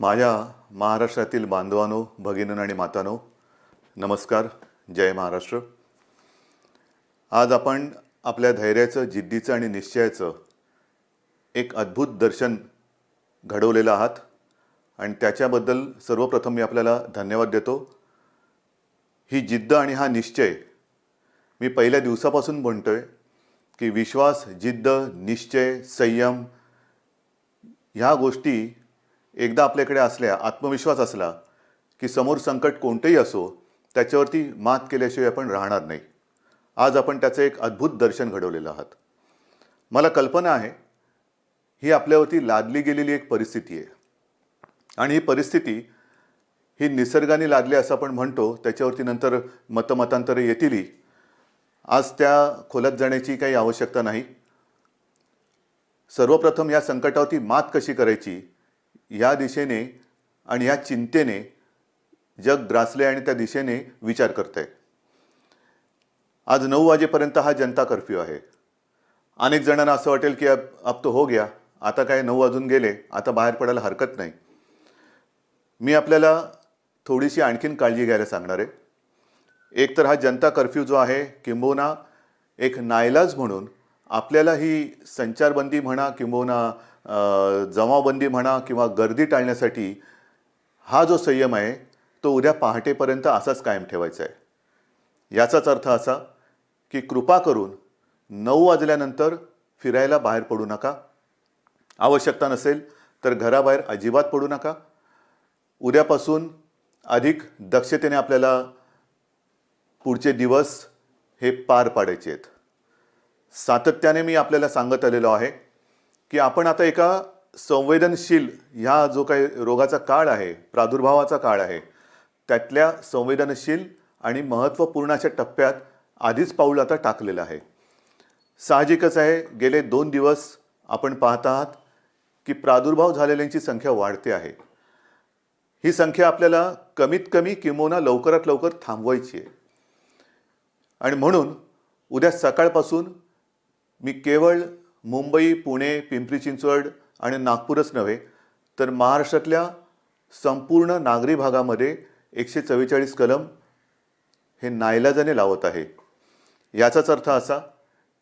माझ्या महाराष्ट्रातील बांधवानो भगिनींनो आणि मातानो नमस्कार जय महाराष्ट्र. आज आपण आपल्या धैर्याचं जिद्दीचं आणि निश्चयाचं एक अद्भुत दर्शन घडवलेलं आहात आणि त्याच्याबद्दल सर्वप्रथम मी आपल्याला धन्यवाद देतो. ही जिद्द आणि हा निश्चय मी पहिल्या दिवसापासून म्हणतो आहे की विश्वास जिद्द निश्चय संयम ह्या गोष्टी एकदा आपल्याकडे असल्या आत्मविश्वास असला की समोर संकट कोणतेही असो त्याच्यावरती मात केल्याशिवाय आपण राहणार नाही. आज आपण त्याचं एक अद्भुत दर्शन घडवलेलं आहात. मला कल्पना आहे ही आपल्यावरती लादली गेलेली एक परिस्थिती आहे. आणि ही परिस्थिती ही निसर्गाने लादली असं आपण म्हणतो त्याच्यावरती नंतर मतमतांतरं येतीलही. आज त्या खोलात जाण्याची काही आवश्यकता नाही. सर्वप्रथम या संकटावरती मात कशी करायची या दिशेने आणि ह्या चिंतेने जग ग्रासले आणि त्या दिशेने विचार करत आहे आज नऊ वाजेपर्यंत हा जनता कर्फ्यू आहे. अनेक जणांना असं वाटेल की अब अब तो हो गया. आता काय नऊ वाजून गेले आता बाहेर पडायला हरकत नाही. मी आपल्याला थोडीशी आणखीन काळजी घ्यायला सांगणार आहे. एक तर हा जनता कर्फ्यू जो आहे किंबहुना एक नायलाज म्हणून आपल्याला ही संचारबंदी म्हणा किंबहुना जमावबंदी म्हणा किंवा गर्दी टाळण्यासाठी हा जो संयम आहे तो उद्या पहाटेपर्यंत असाच कायम ठेवायचा आहे. याचाच अर्थ असा की कृपा करून नऊ वाजल्यानंतर फिरायला बाहेर पडू नका. आवश्यकता नसेल तर घराबाहेर अजिबात पडू नका. उद्यापासून अधिक दक्षतेने आपल्याला पुढचे दिवस हे पार पाडायचे आहेत. सातत्याने मी आपल्याला सांगत आलेलो आहे. की आपण आता एका संवेदनशील ह्या जो काही रोगाचा काळ आहे प्रादुर्भावाचा काळ आहे त्यातल्या संवेदनशील आणि महत्त्वपूर्ण अशा टप्प्यात आधीच पाऊल आता टाकलेलं आहे. साहजिकच आहे गेले दोन दिवस आपण पाहत आहात की प्रादुर्भाव झालेल्यांची संख्या वाढते आहे. ही संख्या आपल्याला कमीत कमी किंबहुना लवकरात लवकर थांबवायची आहे. आणि म्हणून उद्या सकाळपासून मी केवळ मुंबई पुणे पिंपरी चिंचवड आणि नागपूरच नव्हे तर महाराष्ट्रातल्या संपूर्ण नागरी भागामध्ये एकशे चव्वेचाळीस कलम हे नाईलाजाने लावत आहे. याचाच अर्थ असा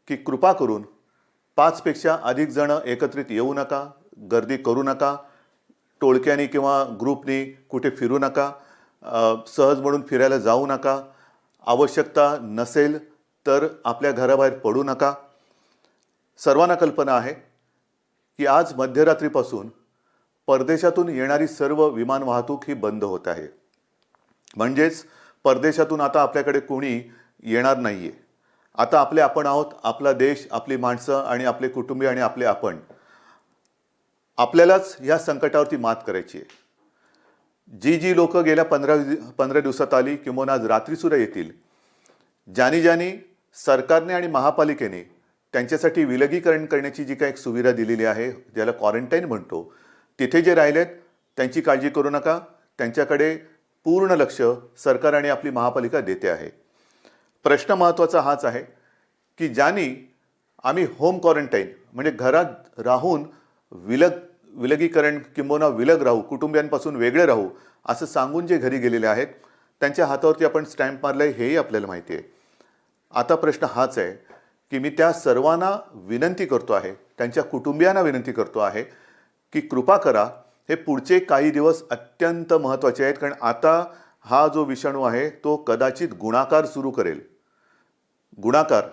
की कृपा करून पाचपेक्षा अधिक जणं एकत्रित येऊ नका गर्दी करू नका टोळक्यानी किंवा ग्रुपनी कुठे फिरू नका सहज म्हणून फिरायला जाऊ नका आवश्यकता नसेल तर आपल्या घराबाहेर पडू नका सर्वांना कल्पना आहे की आज मध्यरात्रीपासून परदेशातून येणारी सर्व विमान वाहतूक ही बंद होत आहे. म्हणजेच परदेशातून आता आपल्याकडे कोणी येणार नाही आहे आता आपले आपण आहोत आपला देश आपली माणसं आणि आपले कुटुंबीय आणि आपले आपण. आपल्यालाच ह्या संकटावरती मात करायची आहे. जी जी लोक गेल्या पंधरा पंधरा दिवसात आली किंवा आज रात्रीसुद्धा येतील ज्यानी ज्यानी सरकारने आणि महापालिकेने त्यांच्यासाठी विलगीकरण करण्याची जी काही एक सुविधा दिलेली आहे ज्याला क्वारंटाईन म्हणतो तिथे जे राहिलेत त्यांची काळजी करू नका. त्यांच्याकडे पूर्ण लक्ष सरकार आणि आपली महापालिका देते आहे. प्रश्न महत्त्वाचा हाच आहे की ज्यांनी आम्ही होम क्वारंटाईन म्हणजे घरात राहून विलग विलगीकरण किंबहुना विलग राहू कुटुंबियांपासून वेगळे राहू असं सांगून जे घरी गेलेले आहेत त्यांच्या हातावरती आपण स्टॅम्प मारलं आहे हेही आपल्याला माहिती आहे. आता प्रश्न हाच आहे की मी त्या सर्वांना विनंती करतो आहे त्यांच्या कुटुंबियांना विनंती करतो आहे की कृपा करा हे पुढचे काही दिवस अत्यंत महत्त्वाचे आहेत कारण आता हा जो विषाणू आहे तो कदाचित गुणाकार सुरू करेल. गुणाकार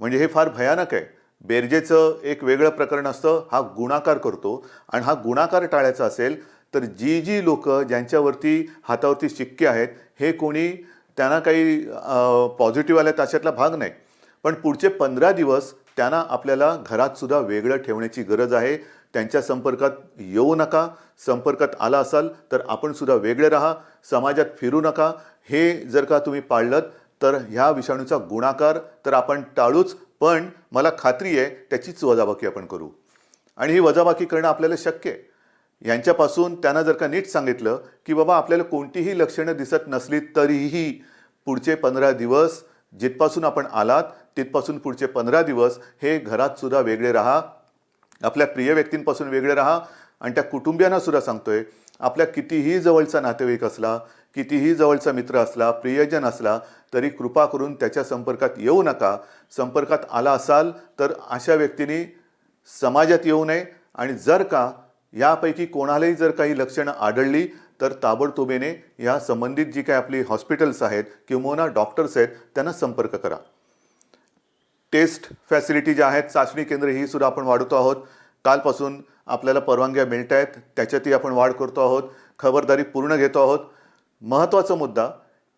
म्हणजे हे फार भयानक आहे. बेरजेचं एक वेगळं प्रकरण असतं हा गुणाकार करतो. आणि हा गुणाकार टाळायचा असेल तर जी जी लोकं ज्यांच्यावरती हातावरती शिक्के आहेत हे कोणी त्यांना काही पॉझिटिव्ह आल्या त्याच्यातला भाग नाही. पण पुढचे पंधरा दिवस त्यांना आपल्याला घरातसुद्धा वेगळं ठेवण्याची गरज आहे. त्यांच्या संपर्कात येऊ नका. संपर्कात आला असाल तर आपणसुद्धा वेगळे राहा. समाजात फिरू नका. हे जर का तुम्ही पाळलं तर ह्या विषाणूचा गुणाकार तर आपण टाळूच. पण मला खात्री आहे त्याचीच वजाबाकी आपण करू. आणि ही वजाबाकी करणं आपल्याला शक्य आहे. यांच्यापासून त्यांना जर का नीट सांगितलं की बाबा आपल्याला कोणतीही लक्षणं दिसत नसली तरीही पुढचे पंधरा दिवस जिथपासून आपण आलात तिथपासून पुढचे पंधरा दिवस हे घरात सुद्धा वेगळे राहा. आपल्या प्रिय व्यक्तींपासून वेगळे राहा. आणि त्या कुटुंबियांना सुद्धा सांगतोय आपल्या कितीही जवळचा नातेवाईक असला कितीही जवळचा मित्र असला प्रियजन असला तरी कृपा करून त्याच्या संपर्कात येऊ नका. संपर्कात आला असाल तर अशा व्यक्तीने समाजात येऊ नये. आणि जर का यापैकी कोणालाही जर काही लक्षणं आढळली तर ताबडतोबीने या संबंधित जी काही आपली हॉस्पिटल्स आहेत किंवा डॉक्टर्स आहेत त्यांना संपर्क करा. टेस्ट फॅसिलिटी ज्या आहेत चाचणी केंद्र ही सुद्धा आपण वाढवतो आहोत. कालपासून आपल्याला परवानग्या मिळत आहेत त्याच्यातही आपण वाढ करतो आहोत खबरदारी पूर्ण घेतो आहोत. महत्त्वाचा मुद्दा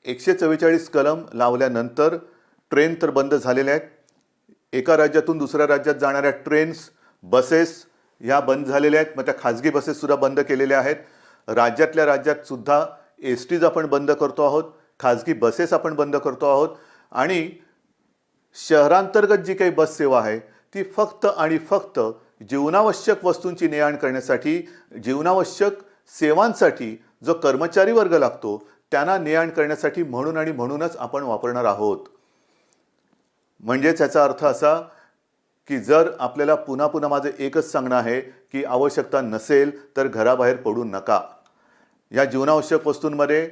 एकशे चव्वेचाळीस कलम लावल्यानंतर ट्रेन तर बंद झालेल्या आहेत. एका राज्यातून दुसऱ्या राज्यात जाणाऱ्या ट्रेन्स बसेस ह्या बंद झालेल्या आहेत. मग त्या खाजगी बसेससुद्धा बंद केलेल्या आहेत. राज्यातल्या राज्यातसुद्धा एस टीज आपण बंद करतो आहोत. खाजगी बसेस आपण बंद करतो आहोत. आणि शहरांतर्गत जी काही बस सेवा आहे ती फक्त आणि फक्त जीवनावश्यक वस्तूंची ने आण करण्यासाठी जीवनावश्यक सेवांसाठी जो कर्मचारी वर्ग लागतो त्यांना ने आण करण्यासाठी म्हणून आणि म्हणूनच आपण वापरणार आहोत. म्हणजेच याचा अर्थ असा की जर आपल्याला पुन्हा पुन्हा माझं एकच सांगणं आहे की आवश्यकता नसेल तर घराबाहेर पडू नका. या जीवनावश्यक वस्तूंमध्ये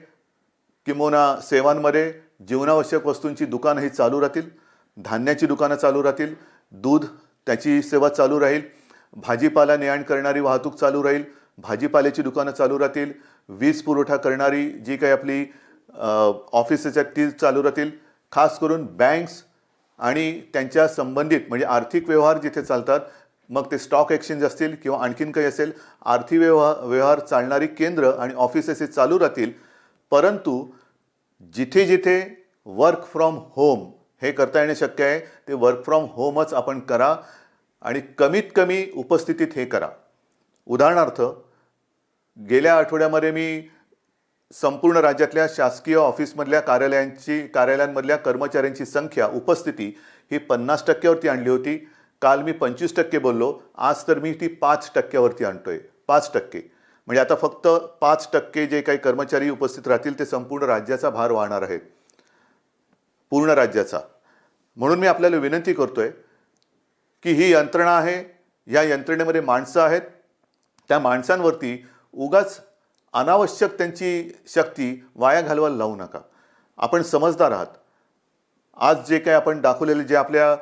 किंबहुना सेवांमध्ये जीवनावश्यक वस्तूंची दुकानं ही चालू राहतील धान्याची दुकानं चालू राहतील दूध त्याची सेवा चालू राहील भाजीपाला ने आण करणारी वाहतूक चालू राहील भाजीपाल्याची दुकानं चालू राहतील वीज पुरवठा करणारी जी काही आपली ऑफिसेस आहेत ती चालू राहतील. खास करून बँक्स आणि त्यांच्या संबंधित म्हणजे आर्थिक व्यवहार जिथे चालतात मग ते स्टॉक एक्सचेंज असतील किंवा आणखीन काही असेल आर्थिक व्यवहार व्यवहार चालणारी केंद्र आणि ऑफिसेस हे चालू राहतील. परंतु जिथे जिथे वर्क फ्रॉम होम हे करता येणे शक्य आहे. ते वर्क फ्रॉम होमच आपण करा आणि कमीत कमी उपस्थितीत हे करा. उदाहरणार्थ गेल्या आठवड्यामध्ये मी संपूर्ण राज्यातल्या शासकीय ऑफिसमधल्या कार्यालयांची कार्यालयांमधल्या कर्मचाऱ्यांची संख्या उपस्थिती ही पन्नास टक्क्यावरती आणली होती. काल मी पंचवीस टक्के बोललो. आज तर मी ती पाच टक्क्यावरती आणतो आहे पाच टक्के. म्हणजे आता फक्त पाच टक्के जे काही कर्मचारी उपस्थित राहतील ते संपूर्ण राज्याचा भार वाहणार आहेत. पूर्ण राज्याचा. म्हणून मी आपल्याला विनंती करतो आहे की ही यंत्रणा आहे या यंत्रणेमध्ये माणसं आहेत. त्या माणसांवरती उगाच अनावश्यक त्यांची शक्ती वाया घालवायला लावू नका. आपण समजदार आहात. आज जे काही आपण दाखवलेले जे आपल्या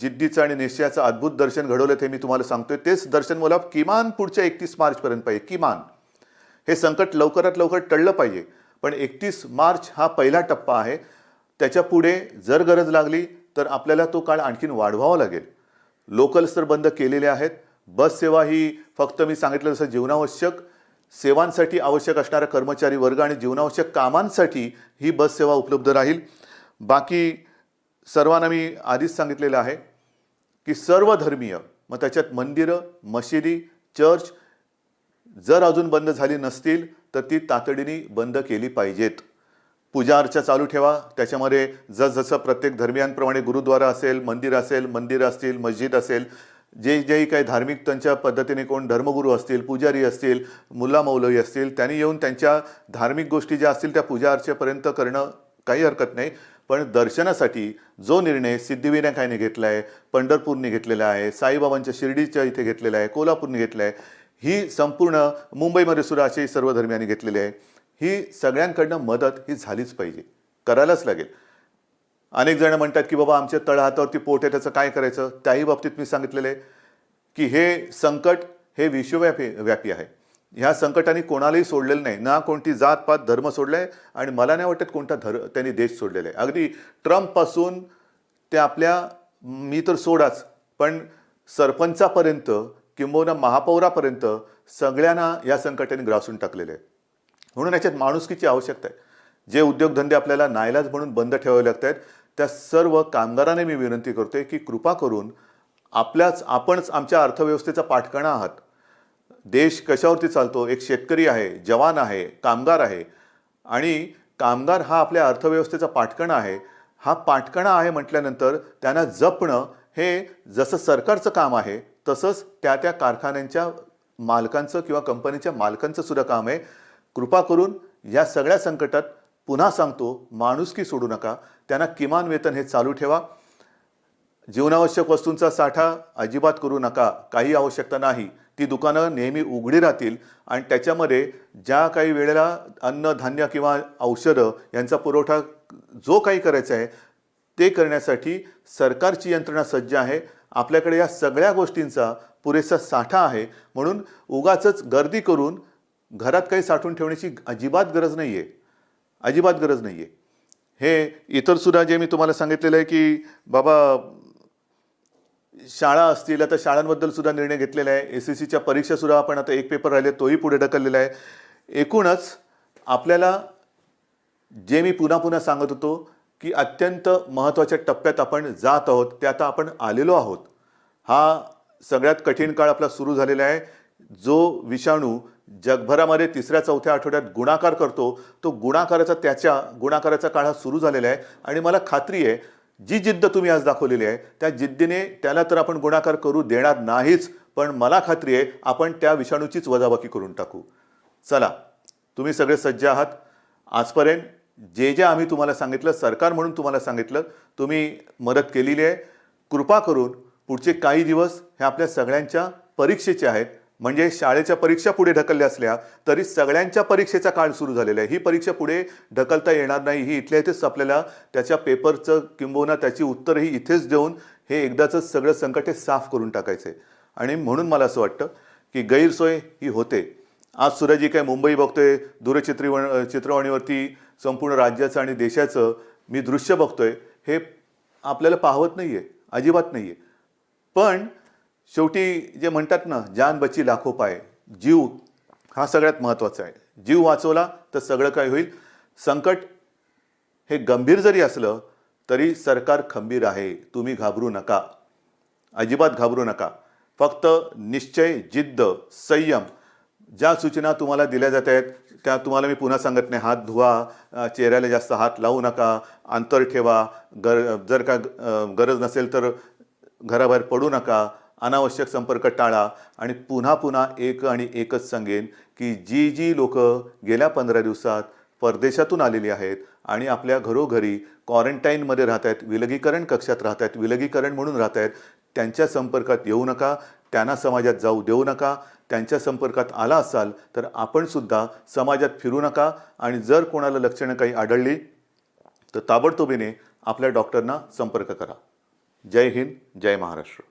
जिद्दीचं आणि निश्चयाचं अद्भुत दर्शन घडवलं ते मी तुम्हाला सांगतोय. तेच दर्शन मला किमान पुढच्या एकतीस मार्चपर्यंत पाहिजे किमान. हे संकट लवकरात लवकर टळलं पाहिजे. पण एकतीस मार्च हा पहिला टप्पा आहे. त्याच्या पुढे जर गरज लागली तर आपल्याला तो काळ आणखीन वाढवावा लागेल. लोकल्स तर बंद केलेले आहेत. बस सेवा ही फक्त मी सांगितलं जसं जीवनावश्यक सेवांसाठी आवश्यक असणारा कर्मचारी वर्ग आणि जीवनावश्यक कामांसाठी ही बस सेवा उपलब्ध राहील. बाकी सर्वांना मी आधीच सांगितलेलं आहे की सर्व धर्मीय मग त्याच्यात मंदिरं मशिदी चर्च जर अजून बंद झाली नसतील तर ती तातडीने बंद केली पाहिजेत. पूजा अर्चा चालू ठेवा. त्याच्यामध्ये जसजसं प्रत्येक धर्मियांप्रमाणे गुरुद्वारा असेल मंदिर असेल मंदिर असतील मस्जिद असेल जे जेही काही धार्मिक त्यांच्या पद्धतीने कोण धर्मगुरू असतील पुजारी असतील मुल्ला मौलवी असतील त्यांनी येऊन त्यांच्या धार्मिक गोष्टी ज्या असतील त्या पूजा अर्चेपर्यंत करणं काही हरकत नाही. पण दर्शनासाठी जो निर्णय सिद्धिविनायकाने घेतला आहे पंढरपूरने घेतलेला आहे साईबाबांच्या शिर्डीच्या इथे घेतलेला आहे कोल्हापूरने घेतला आहे ही संपूर्ण मुंबईमध्ये सुद्धा असे सर्व धर्मियांनी घेतलेले आहे. ही सगळ्यांकडनं मदत ही झालीच पाहिजे. करायलाच लागेल. अनेक जण म्हणतात की बाबा आमच्या तळहातावरती पोट आहे त्याचं काय करायचं? त्याही बाबतीत मी सांगितलेलं आहे की हे संकट हे विश्वव्यापी व्यापी आहे. ह्या संकटाने कोणालाही सोडलेलं नाही. ना कोणती जात पात धर्म सोडलाय आणि मला नाही वाटत कोणता धर त्यांनी देश सोडलेला आहे. अगदी ट्रम्पपासून ते आपल्या मी तर सोडाच पण सरपंचापर्यंत किंबहुना महापौरापर्यंत सगळ्यांना या संकटाने ग्रासून टाकलेलं आहे. म्हणून याच्यात माणुसकीची आवश्यकता आहे. जे उद्योगधंदे आपल्याला नायलाज म्हणून बंद ठेवावे लागत आहेत त्या सर्व कामगारांना मी विनंती करतोय की कृपा करून आपल्याच आपणच आमच्या अर्थव्यवस्थेचा पाठकणा आहात. देश कशावरती चालतो? एक शेतकरी आहे जवान आहे कामगार आहे. आणि कामगार हा आपल्या अर्थव्यवस्थेचा पाठकणा आहे. हा पाठकणा आहे म्हटल्यानंतर त्यांना जपणं हे जसं सरकारचं काम आहे तसंच त्या त्या कारखान्यांच्या मालकांचं किंवा कंपनीच्या मालकांचं सुद्धा काम आहे. कृपा करून या सगळ्या संकटात पुन्हा सांगतो माणुसकी सोडू नका. त्यांना किमान वेतन हे चालू ठेवा. जीवनावश्यक वस्तूंचा साठा अजिबात करू नका. काही आवश्यकता नाही. ती दुकानं नेहमी उघडी राहतील आणि त्याच्यामध्ये ज्या काही वेळेला अन्न धान्य किंवा औषधं यांचा पुरवठा जो काही करायचा आहे ते करण्यासाठी सरकारची यंत्रणा सज्ज आहे. आपल्याकडे या सगळ्या गोष्टींचा पुरेसा साठा आहे. म्हणून उगाच गर्दी करून घरात काही साठवून ठेवण्याची अजिबात गरज नाही आहे अजिबात गरज नाही आहे हे इतरसुद्धा जे मी तुम्हाला सांगितलेलं आहे की बाबा शाळा असतील आता शाळांबद्दल सुद्धा निर्णय घेतलेला आहे. एस एस सीच्या परीक्षासुद्धा आपण आता एक पेपर राहिले तोही पुढे ढकललेला आहे. एकूणच आपल्याला जे मी पुन्हा पुन्हा सांगत होतो की अत्यंत महत्त्वाच्या टप्प्यात आपण जात आहोत ते आता आपण आलेलो आहोत. हा सगळ्यात कठीण काळ आपला सुरू झालेला आहे. जो विषाणू जगभरामध्ये तिसऱ्या चौथ्या आठवड्यात गुणाकार करतो. तो गुणाकाराचा त्याच्या गुणाकाराचा काळ हा सुरू झालेला आहे. आणि मला खात्री आहे जी जिद्द तुम्ही आज दाखवलेली आहे त्या जिद्दीने त्याला तर आपण गुणाकार करू देणार नाहीच पण मला खात्री आहे आपण त्या विषाणूचीच वजाबाकी करून टाकू. चला तुम्ही सगळे सज्ज आहात. आजपर्यंत जे जे आम्ही तुम्हाला सांगितलं सरकार म्हणून तुम्हाला सांगितलं तुम्ही मदत केलेली आहे. कृपा करून पुढचे काही दिवस हे आपल्या सगळ्यांच्या परीक्षेचे आहेत. म्हणजे शाळेच्या परीक्षा पुढे ढकलल्या असल्या तरी सगळ्यांच्या परीक्षेचा काळ सुरू झालेला आहे. ही परीक्षा पुढे ढकलता येणार नाही. ही इथल्या इथेच आपल्याला त्याच्या पेपरचं किंबहुना त्याची उत्तरही इथेच देऊन हे एकदाचं सगळं संकट हे साफ करून टाकायचं आहे आणि म्हणून मला असं वाटतं की गैरसोय ही होते. आज सुराजी जी काय मुंबई बघतोय दूरचित्रवण चित्रवाणीवरती संपूर्ण राज्याचं आणि देशाचं मी दृश्य बघतोय. हे आपल्याला पाहवत नाही आहे अजिबात नाही आहे पण शेवटी जे म्हणतात ना जान बची लाखो पाय जीव हा सगळ्यात महत्त्वाचा आहे. जीव वाचवला तर सगळं काय होईल? संकट हे गंभीर जरी असलं तरी सरकार खंबीर आहे. तुम्ही घाबरू नका. अजिबात घाबरू नका. फक्त निश्चय जिद्द संयम ज्या सूचना तुम्हाला दिल्या जात आहेत त्या तुम्हाला मी पुन्हा सांगत नाही. हात धुवा चेहऱ्याला जास्त हात लावू नका अंतर ठेवा गर जर का गरज नसेल तर घराबाहेर पडू नका. अनावश्यक संपर्क टाळा आणि पुन्हा पुन्हा एक आणि एकच सांगेन की जी जी लोकं गेल्या पंधरा दिवसात परदेशातून आलेली आहेत आणि आपल्या घरोघरी क्वारंटाईनमध्ये राहत आहेत विलगीकरण कक्षात राहत आहेत विलगीकरण म्हणून राहत आहेत त्यांच्या संपर्कात येऊ नका त्यांना समाजात जाऊ देऊ नका त्यांच्या संपर्कात आला असाल तर आपणसुद्धा समाजात फिरू नका आणि जर कोणाला लक्षणं काही आढळली तर ताबडतोबीने आपल्या डॉक्टरना संपर्क करा. जय हिंद जय महाराष्ट्र.